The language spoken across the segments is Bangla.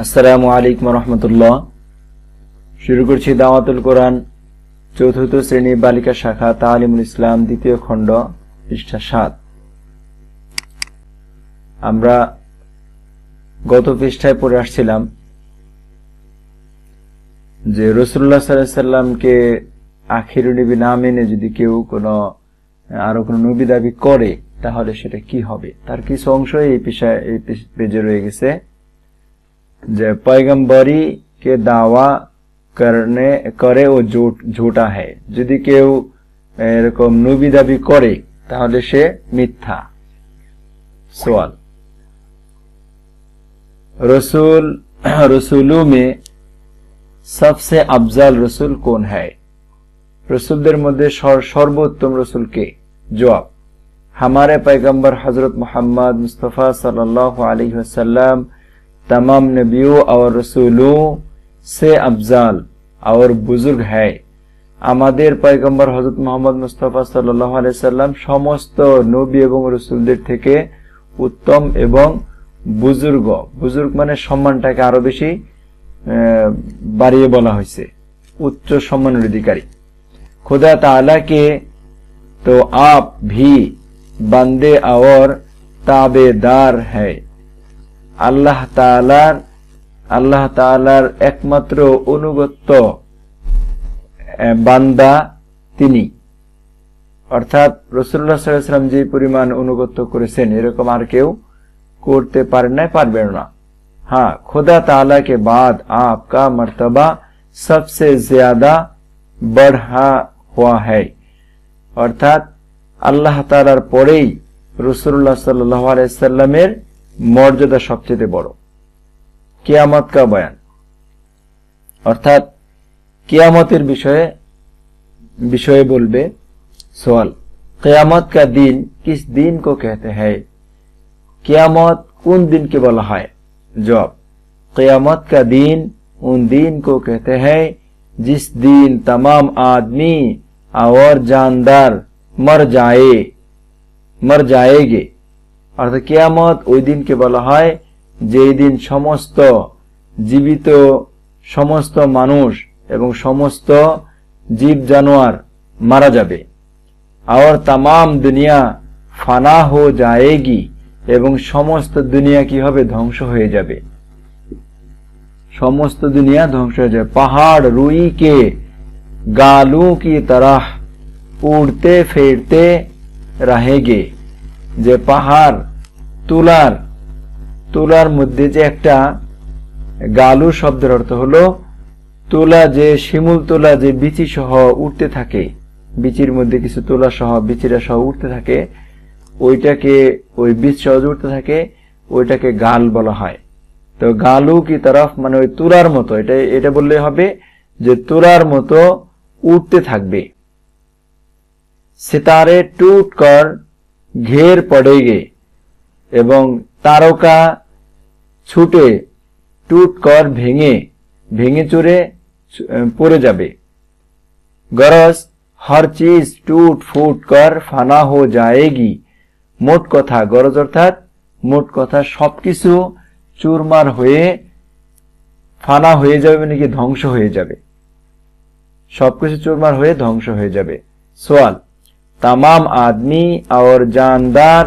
আসসালামু আলাইকুম রহমতুল্লাহ। শুরু করছি দাওয়াতুল কোরআন, চতুর্থ শ্রেণি বালিকা শাখা তালিমুল ইসলাম, দ্বিতীয় খণ্ড, পৃষ্ঠা সাত। আমরা গত পৃষ্ঠায় পড়ে আসছিলাম যে রসুল্লাহ সাল্লামকে আখির নবী না মেনে যদি কেউ কোনো, আরও কোনো নবী দাবি করে, তাহলে সেটা কি হবে? তার কিছু অংশ এই পেশায়, এই পেজে রয়ে গেছে। যে पैगम्बरी কে দাওয়া করে করে ও ঝুটা হয়। যদি কেউ এরকম নবী দাবি করে, তাহলে সে মিথ্যা। সোয়াল। রসুল, রসুলু মে সবসে আফজাল রসুল কোন হ্যায় রসুলদের মধ্যে সর্বোত্তম রসুল কে? জবাব। হামারে পাইগম্বর হজরত মোহাম্মদ মুস্তফা সাল্লাহ আলী সাল্লাম तमाम नबियों और रसूलों से अफजाल और बुजुर्ग है আমাদের পয়গম্বর হজরত মোহাম্মদ মুস্তফা সাল্লাহ আলাইসাল্লাম সমস্ত নবী এবং রসুলদের থেকে উত্তম এবং বুজুর্গ বুজুর্গ মানে সম্মানটাকে আরো বেশি বাড়িয়ে বলা হয়েছে উচ্চ সম্মানের অধিকারী खुदा ताला के तो आप भी बंदे और ताबेदार है আল্লাহ তালার আল্লাহ তালার একমাত্র অনুগত্য বান্দা তিনি অর্থাৎ রসুল্লাহ সাল্লাম যে পরিমাণ অনুগত্য করেছেন এরকম আর কেউ করতে পারে না পারবেন না হ্যাঁ खुदा ताला के बाद आपका मर्तबा सबसे ज्यादा बढ़ा हुआ है অর্থাৎ আল্লাহ তালার পরেই রসুল্লাহ সাল্লাহ আলাইসাল্লামের মর্যাদা سب বড়। কেয়ামত قیامت کا بیان কেয়ামতের বিষয়ে বিষয়ে سوال قیامت کا دن کس دن کو کہتے ہیں قیامت ان دن کے بلا ہے جواب قیامت کا دن ان دن کو کہتے ہیں جس دن تمام آدمی اور جاندار مر جائے مر جائے گے অর্থাৎ কেয়ামত ওই দিনকে বলা হয় যেই দিন সমস্ত জীবিত সমস্ত মানুষ এবং সমস্ত জীব জানোয়ার মারা যাবে আর তাম দুনিয়া ফানা হো যায়গি এবং সমস্ত দুনিয়া কি হবে ধ্বংস হয়ে যাবে সমস্ত দুনিয়া ধ্বংস হয়ে যাবে পাহাড় রুই কে গালু কি তরহ উড়তে ফেরতে रहेंगे যে পাহাড় তুলার তুলার মধ্যে যে একটা গালু শব্দের অর্থ হলো তুলা যে শিমুল তোলা যে বিচি সহ উঠতে থাকে, বিচির মধ্যে কিছু তোলা সহ, বিচিরা সহ উঠতে থাকে, ওইটাকে ওই বীজ সহজ উঠতে থাকে, ওইটাকে গাল বলা হয়। তো গালু কি তরফ মানে ওই তুলার মতো, এটা এটা বললে হবে যে তুলার মতো উঠতে থাকবে। সিতারে টুট কর, ঘের পড়েগে। এবং তারকা ছুটে টুট কর ভেঙে ভেঙে চুরে পড়ে যাবে। গরজ হর চিজ টুট, ফুট, কর, ফানা হো যায়গি। মোট কথা গরজ অর্থাৎ মোট কথা সবকিছু চুরমার হয়ে ফানা হয়ে যাবে মানে কি ধ্বংস হয়ে যাবে। সবকিছু চুরমার হয়ে ধ্বংস হয়ে যাবে। সোয়াল তাম আদমি আর জানদার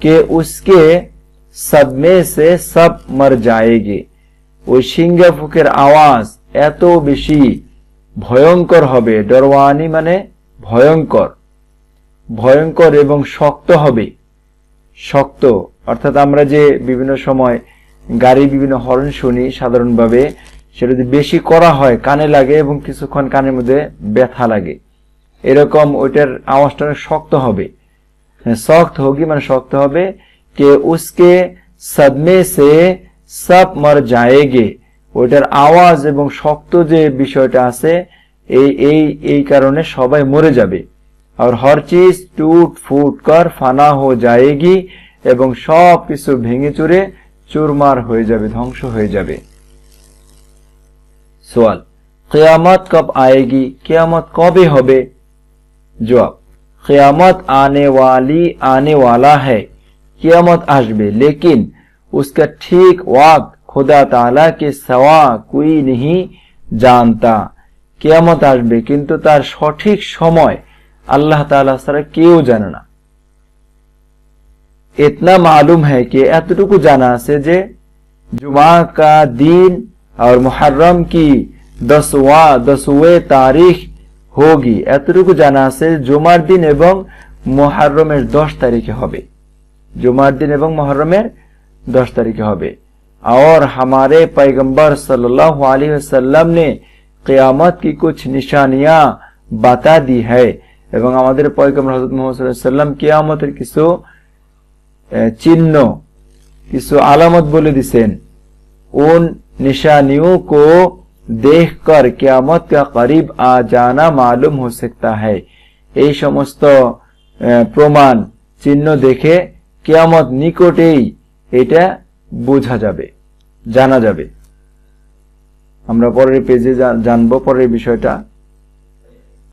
कि उसके सदमे से सब मर जाएंगे ওই সিংহা ফুকের আওয়াজ এত বেশি ভয়ঙ্কর হবে ডরওয়ানি মানে ভয়ঙ্কর ভয়ঙ্কর এবং শক্ত হবে শক্ত অর্থাৎ আমরা যে বিভিন্ন সময় গাড়ি বিভিন্ন হর্ন শুনি সাধারণভাবে সেটা যদি বেশি করা হয় কানে লাগে এবং কিছুক্ষণ কানের মধ্যে ব্যথা লাগে এরকম ওইটার আওয়াজটা অনেক শক্ত হবে শক্ত হোগি মানে শক্ত হবে কে উসকে সদমে সে সব মর যায়গে। ওইটার আওয়াজ এবং শক্ত যে বিষয়টা আছে, এই এই এই কারণে সবাই মরে যাবে। আর হর চিজ টুট ফুট কর ফানা হো যায়গি এবং সব কিছু ভেঙে চুরে চুরমার হয়ে যাবে, ধ্বংস হয়ে যাবে। সওয়াল কিয়ামত কব আয়েগি, কিয়ামত কবে হবে? জবাব قیامت آنے والی آنے والا ہے۔ قیامت آج لیکن اس کا ٹھیک وقت خدا تعالی کے سوا کوئی نہیں জানতা কেয়ামত আসবে কিন্তু তার সঠিক সময় আল্লাহ তালা ছাড়া কেউ জানে اتنا معلوم ہے کہ এতটুকু জানা আছে যে জুমা کا دین اور محرم کی دسواں دسویں تاریخ হোগি এতটুকু জানা আছে জুমার দিন এবং মহারমের দশ তারিখে হবে জুমার দিন এবং মহরমের দশ তারিখে হবে और हमारे पैगंबर सल्लल्लाहु अलैहि वसल्लम ने क़यामत की कुछ निशानियां बता दी है এবং আমাদের পয়গম্বর হযরত মুহাম্মদ সাল্লাল্লাহু আলাইহি সাল্লাম কিয়ামতের কিছু আহ, চিহ্ন কিছু আলামত বলে দিছেন उन निशानियों को देखकर कियामत का करीब आ जाना मालूम हो सकता है এই সমস্ত আহ, প্রমাণ চিহ্ন দেখে কিয়ামত নিকটেই এটা বোঝা যাবে জানা যাবে আমরা পরের পেজে জানবো পরের বিষয়টা